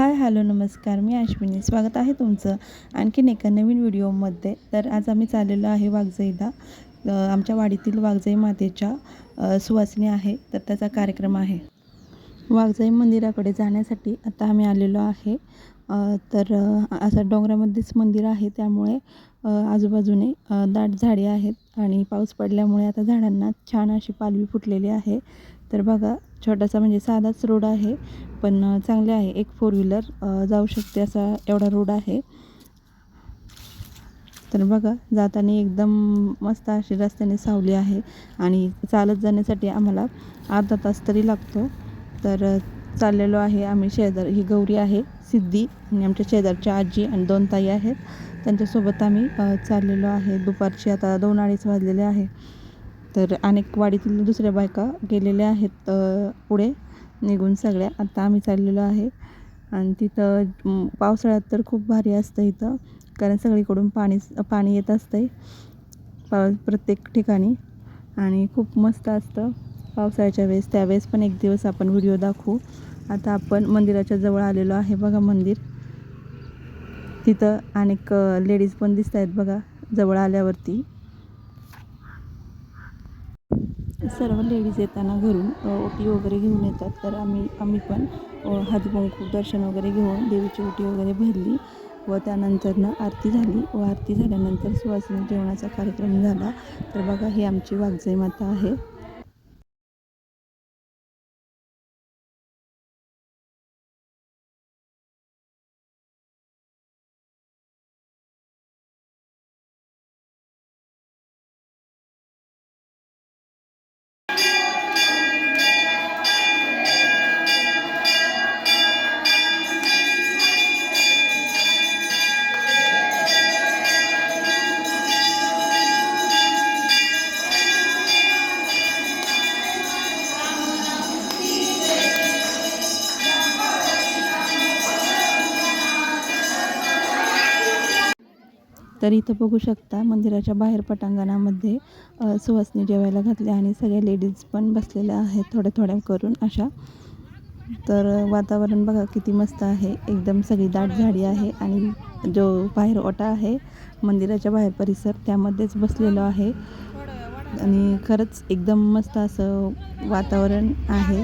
Hi hello नमस्कार. मी अश्विनी. स्वागत आहे तुमचं आणखीन एका नवीन व्हिडिओमध्ये. तर आज आम्ही चाललेलो आहे वाघजाईला. आमच्या वाडीतील वाघजाई मातेच्या सुवासनी सुवासिनी आहे. तर त्याचा कार्यक्रम आहे. वाघजाई मंदिराकडे जाण्यासाठी आता आम्ही आलेलो आहे. तर असं डोंगरामध्येच मंदिर आहे. त्यामुळे आजूबाजूने दाट झाडे आहेत. आणि पाऊस पडल्यामुळे आता झाडांना छान अशी पालवी फुटलेली आहे. तर बघा छोटासा म्हणजे साधाच रोड आहे पण चांगले आहे. एक फोर व्हीलर जाऊ शकते असा एवढा रोड आहे. तर बघा जाताना एकदम मस्त अशी रस्त्याने सावली आहे आणि चालत जाण्यासाठी आम्हाला अर्धा तास तरी लागतो. तर चाललेलो आहे आम्ही शेजार ही गौरी आहे सिद्धी आणि आमच्या शेजारच्या आजी आणि दोन ताई आहेत. त्यांच्यासोबत आम्ही चाललेलो आहे. दुपारची आता दोन अडीच वाजलेले आहे. तर अनेक वाडीतील दुसऱ्या बायका गेलेल्या आहेत पुढे निघून सगळ्या. आता आम्ही चाललेलो आहे आणि तिथं पावसाळ्यात तर खूप भारी असतं इथं कारण सगळीकडून पाणी पाणी येत असतं आहे पा प्रत्येक ठिकाणी आणि खूप मस्त असतं पावसाळ्याच्या वेळेस. त्यावेळेस पण एक दिवस आपण व्हिडिओ दाखवू. आता आपण मंदिराच्या जवळ आलेलो आहे बघा मंदिर. तिथं अनेक लेडीज पण दिसत आहेत बघा जवळ आल्यावरती. सर्व लेडीज येताना घरून ओटी वगैरे घेऊन येतात. तर आम्ही आम्ही पण अ, दर्शन वगैरे घेऊन देवीची ओटी वगैरे भरली व त्यानंतरनं आरती झाली व आरती झाल्यानंतर सुवासिनी जेवणाचा कार्यक्रम झाला. तर बघा ही आमची वाघजाई माता आहे. तर इथं बघू शकता मंदिराच्या बाहेर पटांगणामध्ये सुवासनी जेवायला घातल्या आणि सगळ्या लेडीज पण बसलेल्या आहेत थोड्या थोड्या करून अशा. तर वातावरण बघा किती मस्त आहे. एकदम सगळी दाट झाडी आहे आणि जो बाहेर ओटा आहे मंदिराच्या बाहेर परिसर त्यामध्येच बसलेलो आहे. आणि खरंच एकदम मस्त असं वातावरण आहे.